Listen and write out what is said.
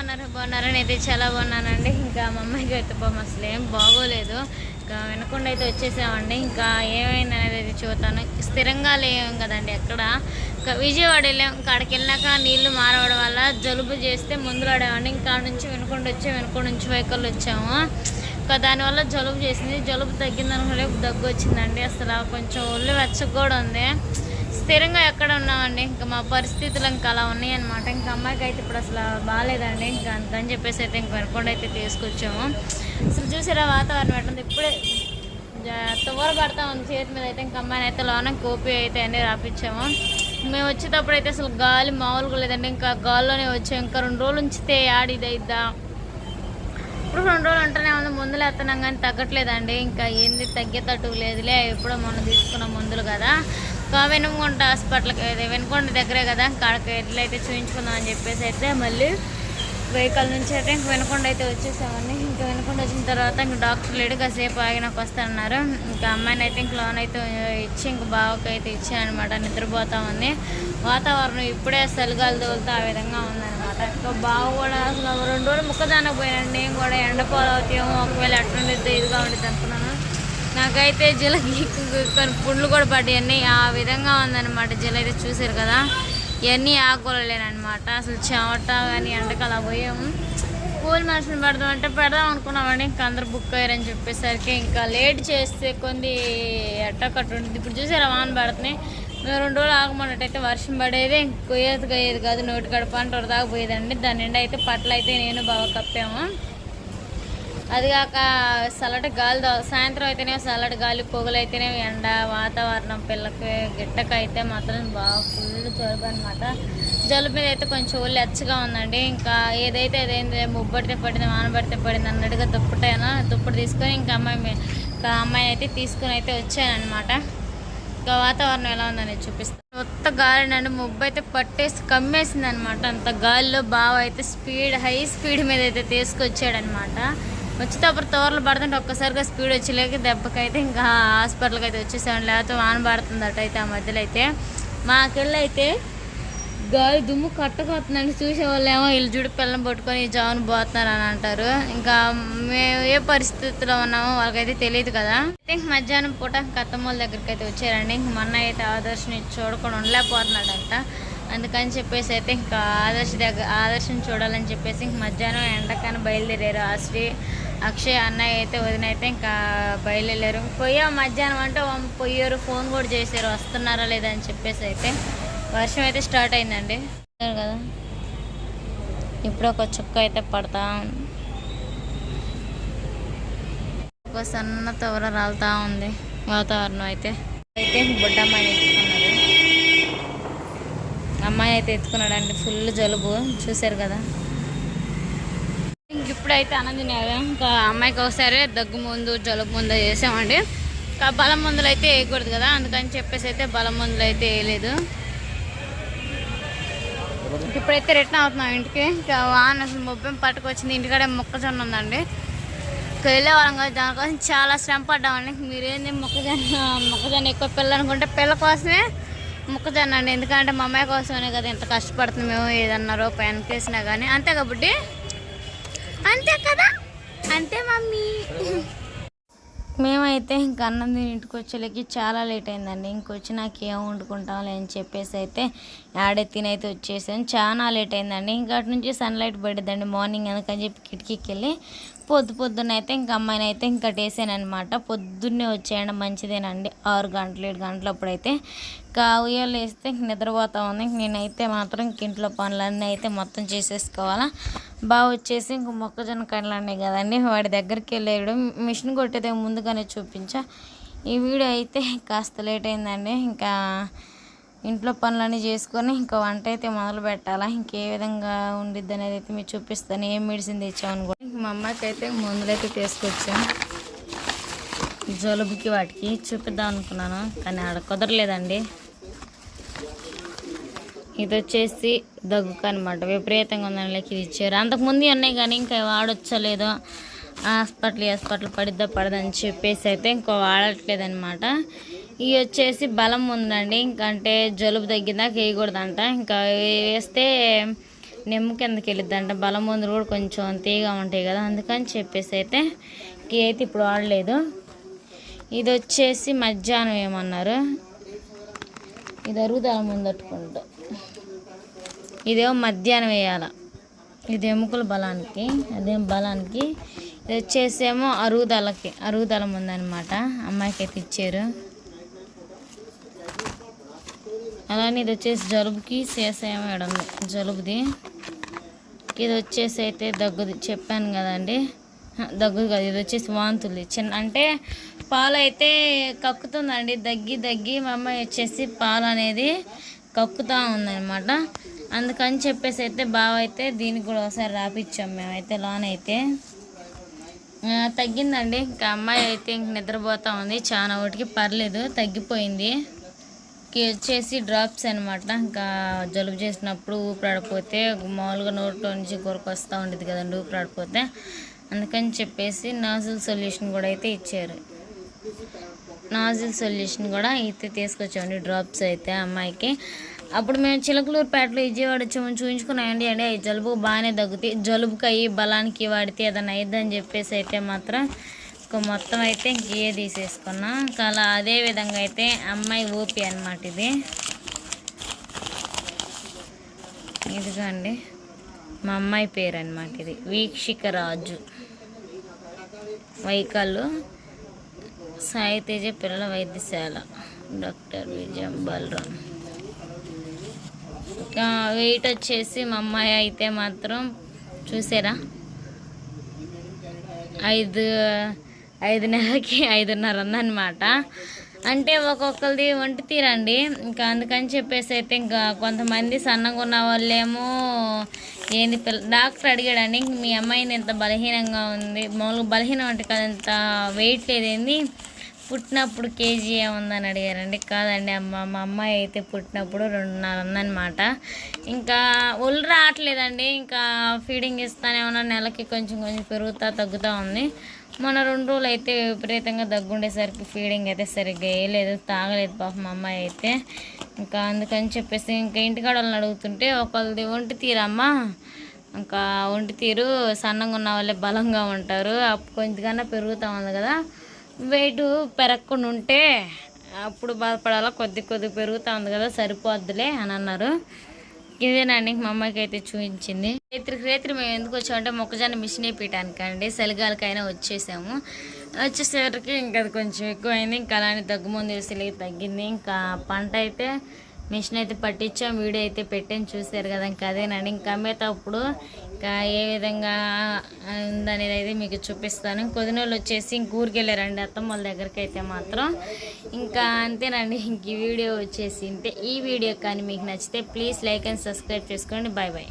ఉన్నారు బాగున్నారని అయితే చాలా బాగున్నానండి. ఇంకా మా అమ్మాయికి అయితే పాపం అసలు ఏం బాగోలేదు. ఇంకా వినకుండా అయితే వచ్చేసామండి. ఇంకా ఏమైంది అనేది అయితే చూస్తాను స్థిరంగా లేము కదండి అక్కడ. ఇంకా విజయవాడ వెళ్ళాం ఇంకా అక్కడికి వెళ్ళాక నీళ్ళు మారవడం వల్ల జలుబు చేస్తే ముందులు ఆడేవాడిని. ఇంకా నుంచి వినకుండా వచ్చి వినకుండా నుంచి వెహికల్ వచ్చాము. ఇంకా దానివల్ల జలుబు చేసింది. జలుబు తగ్గింది దగ్గు వచ్చిందండి. అసలు కొంచెం ఒళ్ళు వెచ్చగా కూడా ఉంది. స్థిరంగా ఎక్కడ ఉన్నామండి? ఇంకా మా పరిస్థితులు ఇంకా అలా ఉన్నాయి అనమాట ఇంకా అమ్మాయికి అయితే ఇప్పుడు అసలు బాగాలేదండి. ఇంకా అంతని చెప్పేసి అయితే ఇంక వెనకుండా అయితే తీసుకొచ్చాము. అసలు చూసారా వాతావరణం ఎట్టుంది ఇప్పుడే తువ్వర పడతా ఉంది చేతి మీద అయితే. ఇంకా అమ్మాయిని అయితే లోన కోపి అయితే అన్నీ రాపించాము మేము వచ్చేటప్పుడు అయితే అసలు గాలి మామూలుగా లేదండి. ఇంకా గాల్లోనే వచ్చాం ఇంకా రెండు రోజులు ఉంచితే యాడ్ ఇది అయిద్దా ఇప్పుడు రెండు రోజులు ఉంటూనే ఉంది మందులు వేస్తున్నాం కానీ తగ్గట్లేదండి. ఇంకా ఏంది తగ్గేటట్టు లేదులే. ఎప్పుడో మొన్న తీసుకున్న మందులు కదా. వెనుకొండ హాస్పిటల్కి వెనుకొండ దగ్గరే కదా కాడకి ఎట్లయితే చూపించుకుందాం అని చెప్పేసి అయితే మళ్ళీ వెహికల్ నుంచి అయితే ఇంక వెనుకొండ అయితే వచ్చేసామండి. ఇంకా వెనుకొండ వచ్చిన తర్వాత ఇంక డాక్టర్ లేడు కాసేపు ఆగినాక వస్తానన్నారు. ఇంకా అమ్మాయిని అయితే ఇంక లోన్ అయితే ఇచ్చి ఇంక బావకి అయితే ఇచ్చానమాట నిద్రపోతా ఉంది వాతావరణం ఇప్పుడే చలిగాలు తోలుతూ ఆ విధంగా ఉందన్నమాట. ఇంకా బావ కూడా అసలు రెండు రోజులు ముక్కదానికి పోయినండి నేను కూడా ఎండపోలవుతాము ఒకవేళ ఎట్లుండిద్దో ఇదిగా ఉండిద్ది అనుకున్నాను. నాకైతే జిలకి కొన్ని పుండ్లు కూడా పడ్డాయి ఆ విధంగా ఉందన్నమాట జిల అయితే చూసారు కదా. ఇవన్నీ ఆకులేనమాట అసలు చెమట కానీ ఎండకు అలా పోయాము. కూలి మనుషులు పెడదాం అంటే పెడదాం అనుకున్నామండి. ఇంకా అందరు బుక్ అయ్యారని చెప్పేసరికి ఇంకా లేట్ చేస్తే కొన్ని ఎట్టకట్టు ఉంటుంది ఇప్పుడు చూసారా వాన పడుతున్నాయి. మేము రెండు రోజులు ఆగమన్నట్టయితే వర్షం పడేది ఇంక కొయ్యేది కొయ్యేది కాదు. నోటి గడప అంటే దాకా పోయేదండి. దాని నిండా అయితే పట్ల అయితే నేను బాగా కప్పాము. అది కాక చల్లటి గాలి సాయంత్రం అయితేనే చల్లటి గాలి పొగలైతేనే అయితేనే ఎండ వాతావరణం పిల్లకి గిట్టకైతే మాత్రం బాగా ఫుల్ జలుబు అనమాట జలుబు మీద అయితే కొంచెం లెచ్చగా ఉందండి. ఇంకా ఏదైతే అదేంది ముబ్బడితే పడింది వానబడితే పడింది అన్నట్టుగా దుప్పటైనా దుప్పటి తీసుకొని ఇంకా అమ్మాయి మీ- ఇంకా అమ్మాయిని అయితే తీసుకొని అయితే వచ్చానమాట ఇంకా వాతావరణం ఎలా ఉందని చూపిస్తాను కొత్త గాలినండి ముబ్బు అయితే పట్టేసి కమ్మేసింది అనమాట అంత గాలిలో బావ అయితే స్పీడ్ హై స్పీడ్ మీద అయితే తీసుకొచ్చాడనమాట వచ్చితే అప్పుడు తోరలు పడుతుంటే ఒక్కసారిగా స్పీడ్ వచ్చేలేక దెబ్బకైతే ఇంకా హాస్పిటల్కి అయితే వచ్చేసాం. లేకపోతే వాన పడుతుందట అయితే ఆ మధ్యలో అయితే. మాకెళ్ళైతే అయితే గాలి దుమ్ము కట్టకొస్తుందండి. చూసే వాళ్ళు వీళ్ళు జుడు పిల్లని పట్టుకొని జావును పోతున్నారు అని అంటారు. ఇంకా మేము ఏ పరిస్థితిలో ఉన్నామో వాళ్ళకైతే తెలియదు కదా. అయితే ఇంక మధ్యాహ్నం పూట కత్తమ్మల దగ్గరికి అయితే వచ్చారండి. ఇంక మొన్న అయితే ఆదర్శని చూడకుండా ఉండలేకపోతున్నాడంట. అందుకని చెప్పేసి అయితే ఇంకా ఆదర్శ దగ్గర ఆదర్శం చూడాలని చెప్పేసి ఇంక మధ్యాహ్నం ఎండకని బయలుదేరారు ఆశ్రీ అక్షయ్ అన్నయ్య అయితే వదిన అయితే ఇంకా బయలుదేరారు. పోయా మధ్యాహ్నం అంటే పొయ్యారు పోయారు ఫోన్ కూడా చేశారు వస్తున్నారా లేదా అని చెప్పేసి అయితే వర్షం అయితే స్టార్ట్ అయిందండి. కదా ఇప్పుడు ఒక చుక్క అయితే పడతా ఉంది. ఒక సన్న తవర రాలుతా ఉంది వాతావరణం అయితే. అయితే బుడ్డమ్మాయిని ఎత్తుకున్నాడు అమ్మాయి అయితే ఎత్తుకున్నాడండి ఫుల్ జలుబు చూశారు కదా. ఇప్పుడైతే ఇప్పుడైతే అనందినారు ఇంకా అమ్మాయికి ఒకసారి దగ్గు ముందు జలుబు ముందు చేసామండి. ఇంకా బలం మందులు అయితే వేయకూడదు కదా అందుకని చెప్పేసి అయితే బలం మందులు అయితే వేయలేదు. ఇప్పుడైతే రిటర్న్ అవుతున్నాం ఇంటికి. ఇంకా వాన్ అసలు మొబ్బెం పట్టుకొచ్చింది ఇంటికాడే మొక్కజొన్న ఉందండి. ఇంకా వెళ్ళే వాళ్ళం కదా దానికోసం చాలా శ్రమ పడ్డామండి. మీరేంది మొక్కజొన్న మొక్కజొన్న ఎక్కువ పిల్ల అనుకుంటే పిల్ల కోసమే మొక్కజొన్న అండి. ఎందుకంటే మా అమ్మాయి కోసమే కదా ఇంత కష్టపడుతుంది మేము ఏదన్నా రూపాయి వెనకేసినా కానీ అంతే కాబట్టి అంతే కదా? అంతే మమ్మీ. మేమైతే ఇంక అన్నం తిని ఇంటికి వచ్చేలకి చాలా లేట్ అయిందండి. ఇంకొచ్చి నాకు ఏం వండుకుంటాంలే అని చెప్పేసి అయితే ఆడే తినైతే వచ్చేసాను. చాలా లేట్ అయిందండి. ఇంకా అటు నుంచి సన్లైట్ పడిద్దండి. మార్నింగ్ అందుకని చెప్పి కిటికీకి వెళ్ళి పొద్దు పొద్దున్న అయితే ఇంక అమ్మాయిని అయితే ఇంకా వేసాను అనమాట పొద్దున్నే వచ్చేయండి మంచిదేనండి. ఆరు గంటలు ఏడు గంటలప్పుడు అయితే ఇంకా ఉయ్యాలు వేస్తే ఇంక నిద్రపోతా ఉంది. ఇంక నేనైతే మాత్రం ఇంక ఇంట్లో పనులన్నీ అయితే మొత్తం చేసేసుకోవాలా. బాగా వచ్చేసి ఇంక మొక్కజొన్న కళ్ళు అన్నాయి కదండి వాడి దగ్గరికి వెళ్ళేయడం. మిషన్ కొట్టేదే ముందుగానే చూపించా. ఈ వీడియో అయితే కాస్త లేట్ అయిందండి. ఇంకా ఇంట్లో పనులన్నీ చేసుకొని ఇంకా వంట అయితే మొదలు పెట్టాలా ఇంకే విధంగా ఉండిద్ది అనేది అయితే మీరు చూపిస్తాను. ఏం మెడిసిన్ తెచ్చామని కూడా. ఇంక మా అమ్మాయికి అయితే మందులైతే తీసుకొచ్చాం. జలుబుకి వాటికి చూపిద్దాం అనుకున్నాను కానీ ఆడ కుదరలేదండి. ఇది వచ్చేసి దగ్గుకు అనమాట విపరీతంగా ఉందని లెక్క ఇది ఇచ్చారు. అంతకుముందు ఉన్నాయి కానీ ఇంకా వాడొచ్చలేదో. హాస్పిటల్ హాస్పిటల్ పడిద్దా పడదని చెప్పేసి అయితే ఇంకో వాడట్లేదనమాట ఇవి వచ్చేసి బలం ఉందండి. ఇంకంటే అంటే జలుబు తగ్గిందాక వేయకూడదంట ఇంకా వేస్తే నెమ్ము కిందకి వెళ్ళిద్దంట. బలం మందులు కూడా కొంచెం తీగా ఉంటాయి కదా అందుకని చెప్పేసి అయితే గీ అయితే ఇప్పుడు వాడలేదు. ఇది వచ్చేసి మధ్యాహ్నం ఏమన్నారు? ఇది అరుగుదల ముందట్టుకుంటా ఇదేమో మధ్యాహ్నం వేయాల. ఇది ఎముకల బలానికి అదేం బలానికి. ఇది వచ్చేసేమో అరుగుదలకి అరుగుదల ముందనమాట అమ్మాయికి అయితే ఇచ్చారు. అలానే ఇది వచ్చేసి జలుబుకి సీసాయం వేయడం జలుబుది. ఇది వచ్చేసి అయితే దగ్గుది. చెప్పాను కదండి. దగ్గు కదా కాదు. ఇది వచ్చేసి వాంతులు చిన్న అంటే పాలు అయితే కక్కుతుందండి. దగ్గి దగ్గి మా అమ్మాయి వచ్చేసి పాలు అనేది కక్కుతా ఉందన్నమాట. అందుకని చెప్పేసి అయితే బావ అయితే దీనికి కూడా ఒకసారి రాపిచ్చాం మేమైతే లోన్ అయితే తగ్గిందండి. ఇంకా అమ్మాయి అయితే ఇంక నిద్రపోతూ ఉంది. చాలా ఒకటికి పర్లేదు. తగ్గిపోయింది. కి వచ్చేసి డ్రాప్స్ అనమాట ఇంకా జలుబు చేసినప్పుడు ఊపిరాడిపోతే మామూలుగా నోట్లో నుంచి కొరకు వస్తూ ఉండేది కదండి ఊపిరాడిపోతే అందుకని చెప్పేసి నాజిల్ సొల్యూషన్ కూడా అయితే ఇచ్చారు. నాజిల్ సొల్యూషన్ కూడా అయితే తీసుకొచ్చామండి డ్రాప్స్ అయితే అమ్మాయికి. అప్పుడు మేము చిలకలూరుపేటలో విజయవాడ వచ్చాము చూపించుకున్నాయండి అండి జలుబు బాగానే తగ్గుతాయి. జలుబుకి అయ్యి బలానికి వాడితే ఏదైనా అయ్యిద్దని చెప్పేసి అయితే మాత్రం ఇంక మొత్తం అయితే ఇంకే తీసేసుకున్నా. ఇంకా అలా అదే విధంగా అయితే అమ్మాయి ఓపి అనమాట ఇది. ఇదిగోండి. మా అమ్మాయి పేరు అనమాట ఇది. వీక్షిక రాజు. వైకల్లు. సాయి పిల్లల వైద్యశాల. డాక్టర్ విజయం బలరామ్ ఇంకా వెయిట్ వచ్చేసి మా అమ్మాయి అయితే మాత్రం చూసారా? ఐదు ఐదు నెలలకి ఐదున్నర ఉందన్నమాట అంటే ఒక్కొక్కరిది ఒంటి తీరండి. ఇంకా అందుకని చెప్పేసి అయితే ఇంకా కొంతమంది సన్నగా ఉన్న వాళ్ళేమో ఏంది పిల్ల డాక్టర్ అడిగాడండి ఇంక మీ అమ్మాయిని ఎంత బలహీనంగా ఉంది మామూలుగా బలహీనం అంటే కాదు ఇంత వెయిట్ లేదేంది పుట్టినప్పుడు కేజీ ఏముందని అడిగారండి. కాదండి అమ్మ మా అమ్మాయి అయితే పుట్టినప్పుడు రెండున్నర ఉందన్నమాట ఇంకా ఒళ్ళు రావట్లేదండి ఇంకా ఫీడింగ్ ఇస్తానే ఉన్నా నెలకి కొంచెం కొంచెం పెరుగుతా తగ్గుతూ ఉంది. మన రెండు రోజులు అయితే విపరీతంగా దగ్గుండేసరికి ఫీడింగ్ అయితే సరిగ్గా వేయలేదు తాగలేదు పాప మా అమ్మాయి అయితే. ఇంకా అందుకని చెప్పేసి ఇంకా ఇంటికాడ వాళ్ళని అడుగుతుంటే ఒకళ్ళది ఒంటి తీరమ్మా ఇంకా ఒంటి తీరు సన్నంగా ఉన్న వాళ్ళే బలంగా ఉంటారు అప్పుడు కొంచెంకన్నా పెరుగుతూ ఉంది కదా. వెయిట్ పెరగకుండా ఉంటే అప్పుడు బాధపడాలా కొద్ది కొద్ది పెరుగుతూ ఉంది కదా సరిపోద్దులే అని అన్నారు. ఇదేనండి మా అమ్మాయికి అయితే చూపించింది. రేత్రికి రేత్రి మేము ఎందుకు వచ్చామంటే మొక్కజొన్న మిషన్ వేయటానికి అండి చలిగాలకైనా వచ్చేసాము. వచ్చేసరికి ఇంకా అది కొంచెం ఎక్కువైంది. ఇంకా అలానే దగ్గు ముందు వేసి తగ్గింది. ఇంకా పంట అయితే మిషన్ అయితే పట్టించాం వీడియో అయితే పెట్టాను చూసారు కదా ఇంకా అదేనండి. ఇంకా అమ్మేటప్పుడు ఇంకా ఏ విధంగా ఉందనేది అయితే మీకు చూపిస్తాను. కొద్దినోళ్ళు వచ్చేసి ఇంక ఊరికెళ్ళారండి అత్తమ్మ వాళ్ళ దగ్గరికి అయితే మాత్రం. ఇంకా అంతేనండి ఇంక ఈ వీడియో వచ్చేసి ఇంతే. ఈ వీడియో కానీ మీకు నచ్చితే ప్లీజ్ లైక్ అండ్ సబ్స్క్రైబ్ చేసుకోండి. Bye bye